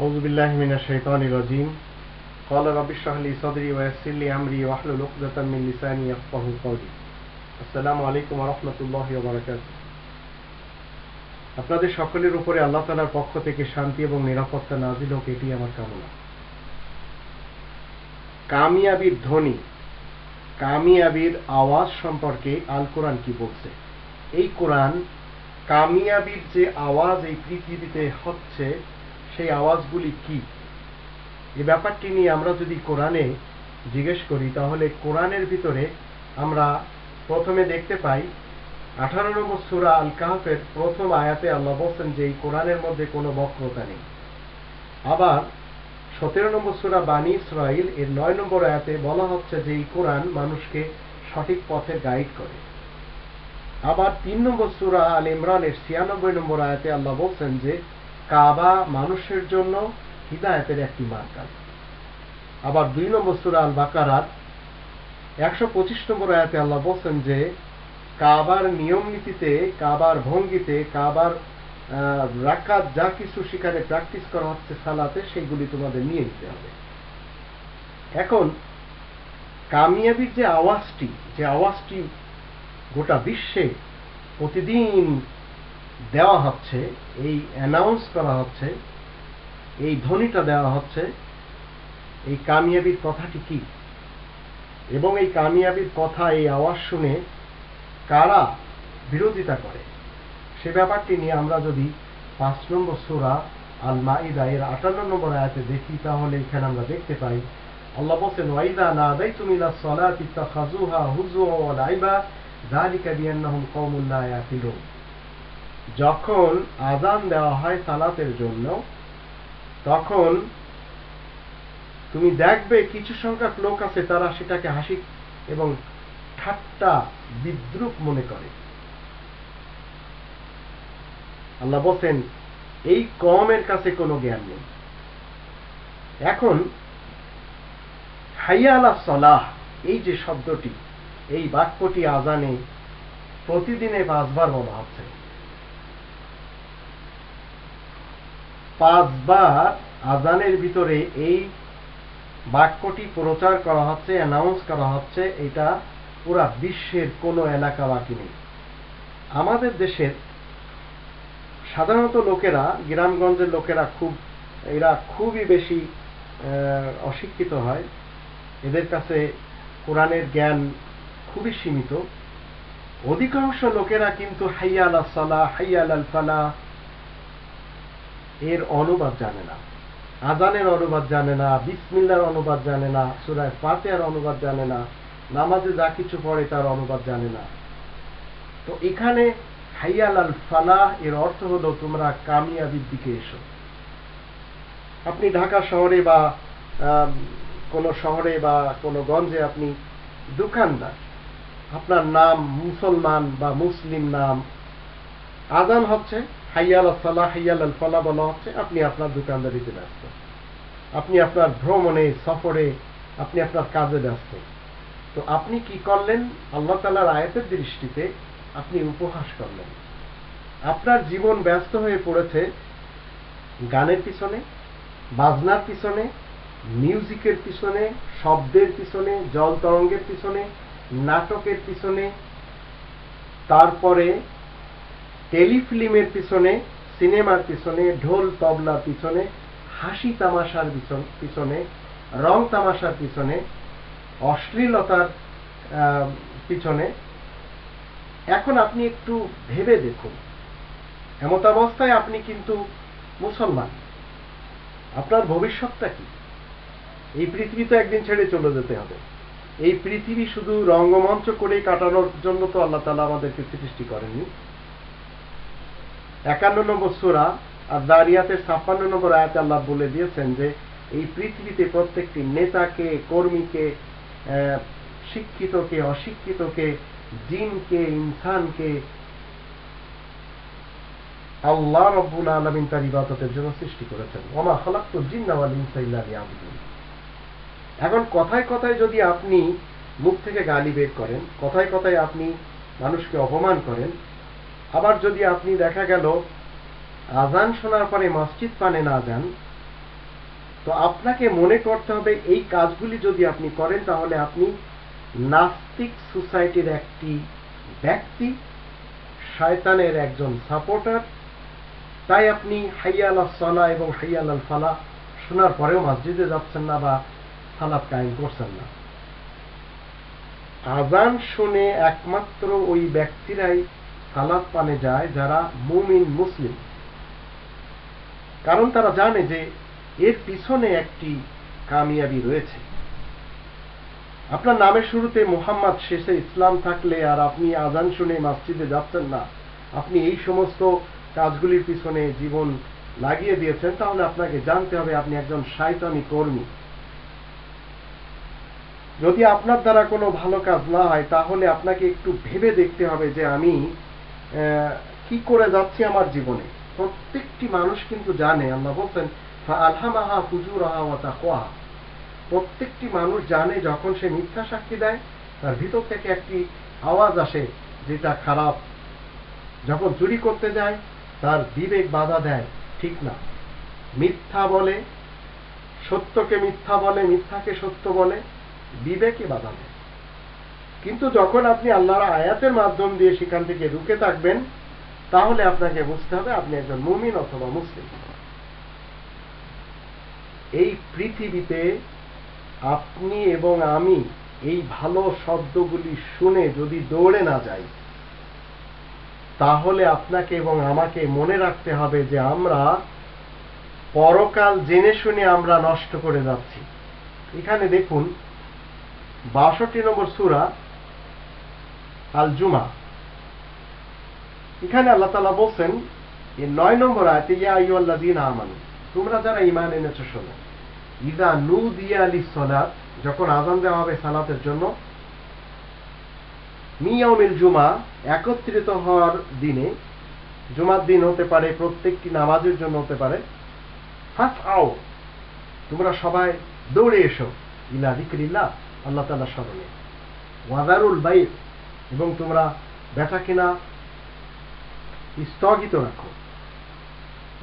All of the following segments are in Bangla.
أعوذ بالله من الشيطان الرجيم قال رب اشرح لي صدري ويسر لي أمري واحلل عقدة من لساني يفقهوا قولي السلام عليكم ورحمة الله وبركاته আপনাদের সকলের উপরে আল্লাহ তালার পক্ষ থেকে শান্তি এবং নিরাপত্তা নাজিল হোক এটি আমার কামনা কামিয়াবির ধ্বনি কামিয়াবির আওয়াজ সম্পর্কে আল কোরআন কি বলছে এই কোরআন কামিয়াবির যে আওয়াজ এই পৃথিবীতে হচ্ছে সেই আওয়াজগুলি কি? এই ব্যাপারটি নিয়ে আমরা যদি কোরআনে জিজ্ঞেস করি, তাহলে কোরআনের ভিতরে আমরা প্রথমে দেখতে পাই, আঠারো নম্বর সুরা আল কাহফের প্রথম আয়াতে আল্লাহ বলছেন যে এই কোরআনের মধ্যে কোনো বক্রতা নেই। আবার সতেরো নম্বর সুরা বানী ইসরাইল এর নয় নম্বর আয়াতে বলা হচ্ছে যে এই কোরআন মানুষকে সঠিক পথে গাইড করে। আবার তিন নম্বর সুরা আল ইমরানের ছিয়ানব্বই নম্বর আয়াতে আল্লাহ বলছেন যে কাবা মানুষের জন্য হিদায়তের একটি মার্কা আবার দুই নম্বর সুরা আল বাকারাত একশো পঁচিশ নম্বর আয়াতে আল্লাহ বলছেন যে, কাবার নিয়ম নীতিতে, কাবার ভঙ্গিতে, কাবার রাকাত যা কিছু সেখানে প্র্যাকটিস করা হচ্ছে সালাতে, সেগুলি তোমাদের নিয়ে নিতে হবে। এখন, কামিয়াবির যে আওয়াজটি যে আওয়াজটি গোটা বিশ্বে প্রতিদিন দেওয়া হচ্ছে, এই অ্যানাউন্স করা হচ্ছে, এই ধ্বনিটা দেওয়া হচ্ছে, এই কামিয়াবির কথাটি কি? এবং এই কামিয়াবির কথা, এই আওয়াজ শুনে কারা বিরোধিতা করে? সে ব্যাপারটি নিয়ে আমরা যদি পাঁচ নম্বর সুরা আল মাইদা এর আটান্ন নম্বর আয়াতে দেখি, তাহলে এখানে আমরা দেখতে পাই, আল্লাহ বলছেন, ওয়াইদা না দাই তুমি সলাতি তাখাজুহা হুজুয়া ওয়া লাইবা, যালিকা বিআন্নাহুম কওমুন লা ইয়াকিলুন। যখন আজান দেওয়া হয় সালাতের জন্য, তখন তুমি দেখবে কিছু সংখ্যক লোক আছে তারা সেটাকে হাসি এবং ঠাট্টা, বিদ্রুপ মনে করে। আল্লাহ বলছেন, এই কমের কাছে কোনো জ্ঞান নেই। এখন, হাইয়া আলা সলাহ, এই যে শব্দটি, এই বাক্যটি আজানে প্রতিদিনে পাঁচবার বলা হচ্ছে। পাঁচবার আজানের ভিতরে এই বাক্যটি প্রচার করা হচ্ছে অ্যানাউন্স করা হচ্ছে, এটা পুরা বিশ্বের কোনো এলাকা বাকি নেই। আমাদের দেশের সাধারণত লোকেরা, গ্রামগঞ্জের লোকেরা খুব, এরা খুবই বেশি অশিক্ষিত হয়। এদের কাছে কোরআনের জ্ঞান খুবই সীমিত। অধিকাংশ লোকেরা কিন্তু হাইয়াল সালা হাইয়াল ফালা এর অনুবাদ জানে না। আজানের অনুবাদ জানে না, বিসমিল্লার অনুবাদ জানে না, সুরায় ফাতেহার অনুবাদ জানে না, নামাজে যা কিছু পড়ে তার অনুবাদ জানে না। তো এখানে হাইয়াল আল ফালাহ এর অর্থ হলো তোমরা কামিয়াবির দিকে এসো। আপনি ঢাকা শহরে বা কোন শহরে বা কোনো গঞ্জে আপনি দোকানদার, আপনার নাম মুসলমান বা মুসলিম নাম। আজান হচ্ছে হাইয়াল সালাহ হাইয়াল আল ফালা বলা হচ্ছে, আপনি আপনার দোকানদারিতে ব্যস্ত। আপনি আপনার ভ্রমণে, সফরে, আপনি আপনার কাজে ব্যস্ত। তো আপনি কি করলেন? আল্লাহ তালার দৃষ্টিতে আপনি উপহাস করলেন। আপনার জীবন ব্যস্ত হয়ে পড়েছে গানের পিছনে, বাজনার পিছনে, মিউজিকের পিছনে, শব্দের পিছনে, জল তরঙ্গের পিছনে, নাটকের পিছনে, তারপরে টেলিফিল্মের পিছনে, সিনেমার পিছনে, ঢোল তবলার পিছনে, হাসি তামাশার পিছনে রং তামাশার পিছনে, অশ্লীলতার পিছনে। এখন আপনি একটু ভেবে দেখুন। এমত অবস্থায় আপনি কিন্তু মুসলমান। আপনার ভবিষ্যৎটা কি? এই পৃথিবী তো একদিন ছেড়ে চলে যেতে হবে। এই পৃথিবী শুধু রঙ্গমঞ্চ করে কাটানোর জন্য তো আল্লাহ তালা আমাদেরকে সৃষ্টি করেনি একান্ন নম্বর সুরা আর দারিয়াতের ছাপ্পান্ন নম্বর আয়াতে আল্লাহ বলে দিয়েছেন যে, এই পৃথিবীতে প্রত্যেকটি নেতাকে, কর্মীকে শিক্ষিতকে, অশিক্ষিতকে, জিনকে, ইনসানকে আল্লাহ রব্বুল আলমিন তার ইবাদতের জন্য সৃষ্টি করেছেন। ওমা হলাক্ত জিন্নাওয়াল ইনসাইল্লাহ এখন কথায় কথায় যদি আপনি মুখ থেকে গালি বের করেন, কথায় কথায় আপনি মানুষকে অপমান করেন আবার যদি আপনি দেখা গেল, আজান শোনার পরে মসজিদ পানে না যান, তো আপনাকে মনে করতে হবে এই কাজগুলি যদি আপনি করেন, তাহলে আপনি নাস্তিক সোসাইটির একটি ব্যক্তি, শয়তানের একজন সাপোর্টার। তাই আপনি হাইয়াল সলা এবং হাইয়াল আল ফালা শোনার পরেও মসজিদে যাচ্ছেন না বা সালাদ কায়েম করছেন না। আজান শুনে একমাত্র ওই ব্যক্তিরাই সালাদ পানে যায় যারা মুমিন মুসলিম। কারণ তারা জানে যে এর পিছনে একটি কামিয়াবি রয়েছে। আপনার নামের শুরুতে মোহাম্মদ, শেষে ইসলাম থাকলে আর আপনি আজান শুনে মসজিদে যাচ্ছেন না। আপনি এই সমস্ত কাজগুলির পিছনে জীবন লাগিয়ে দিয়েছেন, তাহলে আপনাকে জানতে হবে আপনি একজন শায়তানি কর্মী। যদি আপনার দ্বারা কোনো ভালো কাজ না হয়, তাহলে আপনাকে একটু ভেবে দেখতে হবে যে আমি কি করে যাচ্ছি আমার জীবনে? প্রত্যেকটি মানুষ কিন্তু জানে, আল্লাহ বলছেন আলহামাহা ফুজুরাহা ওয়া তাকওয়া প্রত্যেকটি মানুষ জানে যখন সে মিথ্যা সাক্ষী দেয়, তার ভিতর থেকে একটি আওয়াজ আসে যেটা খারাপ। যখন চুরি করতে যায়, তার বিবেক বাধা দেয়, ঠিক না। মিথ্যা বলে, সত্যকে মিথ্যা বলে, মিথ্যাকে সত্য বলে বিবেকে বাধা দেয়। কিন্তু যখন আপনি আল্লাহর আয়াতের মাধ্যম দিয়ে সেখান থেকে রুকে থাকবেন, তাহলে আপনাকে বুঝতে হবে আপনি একজন মুমিন অথবা মুসলিম। এই পৃথিবীতে আপনি এবং আমি এই ভালো শব্দগুলি শুনে যদি দৌড়ে না যাই, তাহলে আপনাকে এবং আমাকে মনে রাখতে হবে যে আমরা পরকাল জেনে শুনে আমরা নষ্ট করে যাচ্ছি। এখানে দেখুন, বাষট্টি নম্বর সুরা আল জুমা এখানে আল্লাহ তালা বলছেন নয় নম্বর আয়তে, ইয়া আইয়াল্লাহ দিন আমানু, তোমরা যারা ইমান এনেছো শোনো। ইদা নু দিয়া আলী সলাত যখন আজান দেওয়া হবে সালাতের জন্য মিয়াউমিল জুমা, একত্রিত হওয়ার দিনে, জুমার দিন হতে পারে, প্রত্যেকটি নামাজের জন্য হতে পারে ফাস আও তোমরা সবাই দৌড়ে এসো, ইলা দিকরিল্লা আল্লাহ তালা স্মরণে। ওয়াদারুল বাই এবং তোমরা বেচা কিনা স্থগিত রাখো।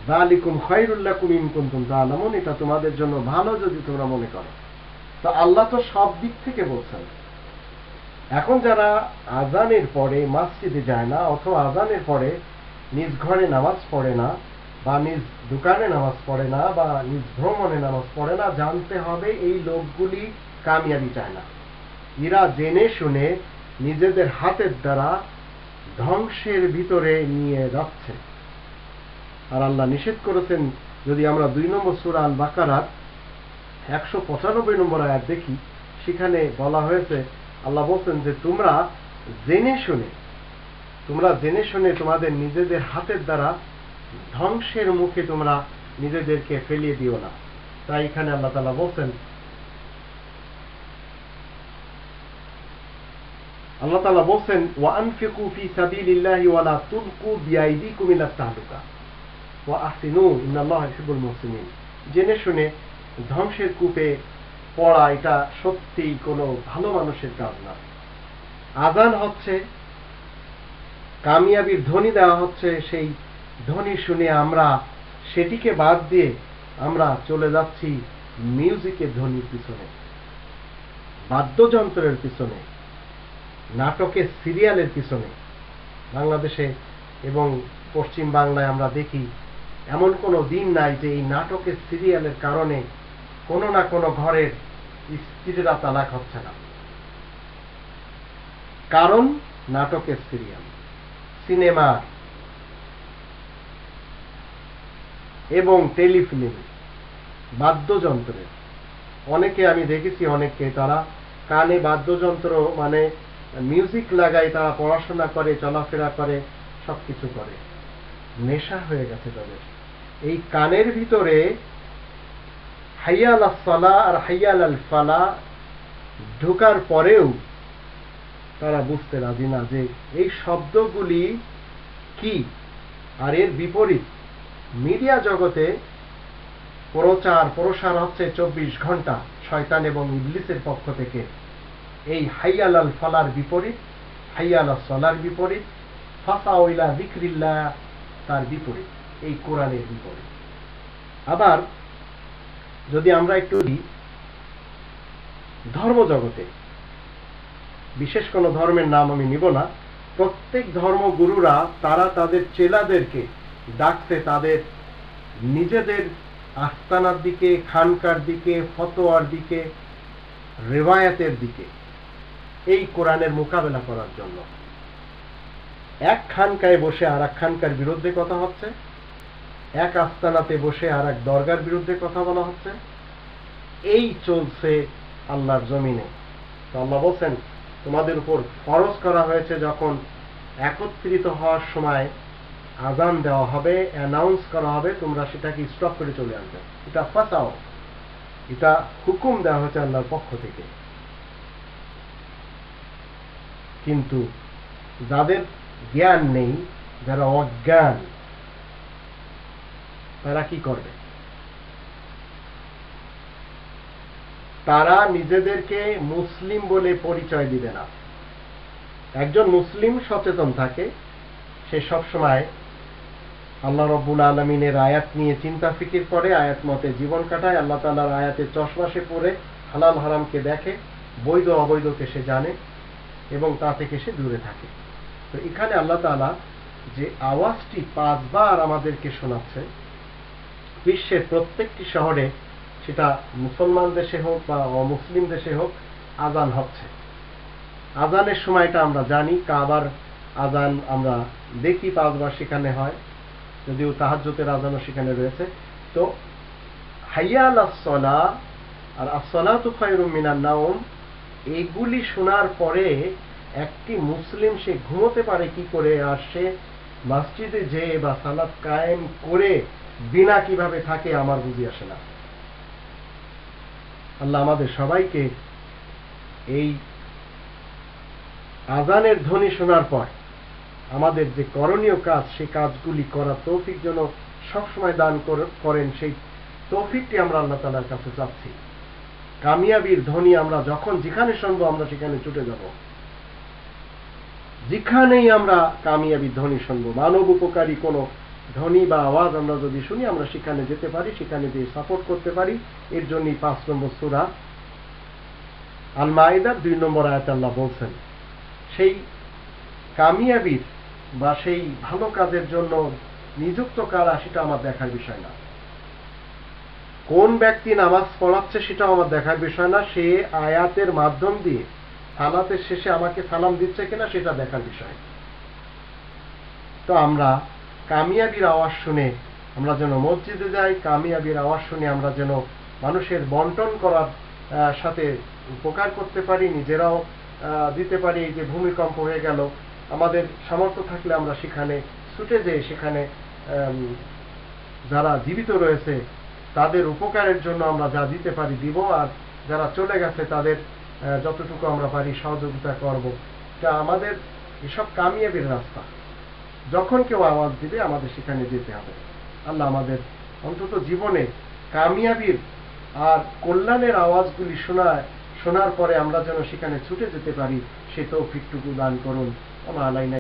দালিকুম খৈরুল্লাকুম কুনতুম তাআলামুন এটা তোমাদের জন্য ভালো যদি তোমরা মনে করো। তো আল্লাহ তো সব দিক থেকে বলছেন। এখন যারা আজানের পরে মসজিদে যায় না, অথবা আজানের পরে নিজ ঘরে নামাজ পড়ে না, বা নিজ দোকানে নামাজ পড়ে না, বা নিজ ভ্রমণে নামাজ পড়ে না, জানতে হবে এই লোকগুলি কামিয়াবি চায় না। এরা জেনে শুনে নিজেদের হাতের দ্বারা ধ্বংসের ভিতরে নিয়ে যাচ্ছে। আর আল্লাহ নিষেধ করেছেন, যদি আমরা দুই নম্বর সুরা আল বাকারার একশো পঁচানব্বই নম্বর আয়াত দেখি, সেখানে বলা হয়েছে, আল্লাহ বলছেন যে তোমরা জেনে শুনে, তোমরা জেনে শুনে তোমাদের নিজেদের হাতের দ্বারা ধ্বংসের মুখে তোমরা নিজেদেরকে ফেলিয়ে দিও না। তাই এখানে আল্লাহ তালা বলছেন আল্লাহ তালা বলছেন ওয়ানফিকু ফি সাবিলিল্লাহি ওয়ালা তুলকু বিআইদিকুম ইলা তাহলুকা। ওয়া আহসিনু ইন্নাল্লাহ ইউহিব্বুল মুহসিনিন। জেনে শুনে ধ্বংসের কূপে পড়া এটা সত্যিই কোনো ভালো মানুষের কাজ না। আজান হচ্ছে, কামিয়াবির ধ্বনি দেওয়া হচ্ছে, সেই ধ্বনি শুনে আমরা সেটিকে বাদ দিয়ে আমরা চলে যাচ্ছি মিউজিকের ধ্বনির পিছনে, বাদ্যযন্ত্রের পিছনে। নাটকের সিরিয়ালের পিছনে, বাংলাদেশে এবং পশ্চিম বাংলায় আমরা দেখি, এমন কোনো দিন নাই যে এই নাটকের সিরিয়ালের কারণে কোনো না কোনো ঘরের স্ত্রীরা তালাক হচ্ছে না। কারণ নাটকের সিরিয়াল, সিনেমা এবং টেলিফিল্ম, বাদ্যযন্ত্রের। অনেকে আমি দেখেছি, অনেককে তারা কানে বাদ্যযন্ত্র মানে মিউজিক লাগায় তারা পড়াশোনা করে, চলাফেরা করে, সবকিছু করে। নেশা হয়ে গেছে তাদের। এই কানের ভিতরে হাইয়াল সালা আর হাইয়াল আল ফালা ঢোকার পরেও তারা বুঝতে রাজি না যে এই শব্দগুলি কি আর এর বিপরীত। মিডিয়া জগতে প্রচার প্রসার হচ্ছে চব্বিশ ঘণ্টা শয়তান এবং ইবলিসের পক্ষ থেকে। এই হাইয়াল আল ফালার বিপরীত হাইয়াল সলার বিপরীত ফাসা ওইলা বিক্রিল্লা তার বিপরীত, এই কোরআনের বিপরীত। আবার যদি আমরা একটু ধর্মজগতে বিশেষ কোনো ধর্মের নাম আমি নিব না, প্রত্যেক ধর্মগুরুরা তারা তাদের চেলাদেরকে ডাকতে তাদের নিজেদের আস্তানার দিকে, খানকার দিকে, ফতোয়ার দিকে, রেওয়ায়াতের দিকে এই কোরআনের মোকাবেলা করার জন্য। এক খানকায় বসে আর এক খানকার বিরুদ্ধে কথা হচ্ছে। এক আস্তানাতে বসে আর এক দরগার বিরুদ্ধে কথা বলা হচ্ছে। এই চলছে আল্লাহর জমিনে। তো আল্লাহ বলছেন, তোমাদের উপর ফরজ করা হয়েছে যখন একত্রিত হওয়ার সময় আজান দেওয়া হবে অ্যানাউন্স করা হবে, তোমরা সেটাকে স্টপ করে চলে আসবে। এটা ফাঁসাও। এটা হুকুম দেওয়া হয়েছে আল্লাহর পক্ষ থেকে। কিন্তু যাদের জ্ঞান নেই, যারা অজ্ঞান, তারা কি করবে? তারা নিজেদেরকে মুসলিম বলে পরিচয় দিবে না। একজন মুসলিম সচেতন থাকে, সে সবসময় আল্লাহ রব্বুল আলমিনের আয়াত নিয়ে চিন্তা, ফিকির করে, আয়াত মতে জীবন কাটায়, আল্লাহ তালার আয়াতের চশমা সে পরে হালাল হারামকে দেখে, বৈধ অবৈধকে সে জানে। এবং তা থেকে সে দূরে থাকে। তো এখানে আল্লাহ তালা যে আওয়াজটি পাঁচবার আমাদেরকে শোনাচ্ছে, বিশ্বের প্রত্যেকটি শহরে সেটা মুসলমান দেশে হোক বা অমুসলিম দেশে হোক আজান হচ্ছে। আজানের সময়টা আমরা জানি, কাবার আজান আমরা দেখি পাঁচবার সেখানে হয়, যদিও তাহাজ্যতের আজানও সেখানে রয়েছে। তো হাইয়াল আসলা আর আসলা তো খয়রুমিনার নাওম এগুলি শোনার পরে একটি মুসলিম সে ঘুমোতে পারে কি করে আর সে মসজিদে যে বা সালাদ কায়েম করে বিনা কীভাবে থাকে আমার বুঝি আসে না। আল্লাহ আমাদের সবাইকে এই আজানের ধ্বনি শোনার পর আমাদের যে করণীয় কাজ সেই কাজগুলি করা তৌফিক যেন সবসময় দান করেন, সেই তৌফিকটি আমরা আল্লাহ তালার কাছে চাচ্ছি। কামিয়াবির ধ্বনি আমরা যখন যেখানে শুনব আমরা সেখানে ছুটে যাব। যেখানেই আমরা কামিয়াবির ধ্বনি শুনব, মানব উপকারী কোনো ধ্বনি বা আওয়াজ আমরা যদি শুনি, আমরা সেখানে যেতে পারি, সেখানে দিয়ে সাপোর্ট করতে পারি। এর জন্যই পাঁচ নম্বর সুরা আল মাইদার দুই নম্বর আয়াত আল্লাহ বলছেন, সেই কামিয়াবির বা সেই ভালো কাজের জন্য নিযুক্ত কারা, সেটা আমার দেখার বিষয় না। কোন ব্যক্তি নামাজ পড়াচ্ছে সেটাও আমার দেখার বিষয় না। সে আয়াতের মাধ্যম দিয়ে সালাতের শেষে আমাকে সালাম দিচ্ছে কিনা সেটা দেখার বিষয়। তো আমরা কামিয়াবির আওয়াজ শুনে আমরা যেন মসজিদে যাই, কামিয়াবির আওয়াজ শুনে আমরা যেন মানুষের বন্টন করার সাথে উপকার করতে পারি, নিজেরাও দিতে পারি। যে ভূমিকম্প হয়ে গেল, আমাদের সামর্থ্য থাকলে আমরা সেখানে ছুটে যেয়ে সেখানে যারা জীবিত রয়েছে তাদের উপকারের জন্য আমরা যা দিতে পারি দিব, আর যারা চলে গেছে তাদের যতটুকু আমরা পারি সহযোগিতা করব। তা আমাদের এসব কামিয়াবির রাস্তা। যখন কেউ আওয়াজ দিবে, আমাদের সেখানে যেতে হবে। আল্লাহ আমাদের অন্তত জীবনে কামিয়াবির আর কল্যাণের আওয়াজগুলি শোনায়, শোনার পরে আমরা যেন সেখানে ছুটে যেতে পারি, সে তৌফিকটুকু দান করুন। আমার আলাইনা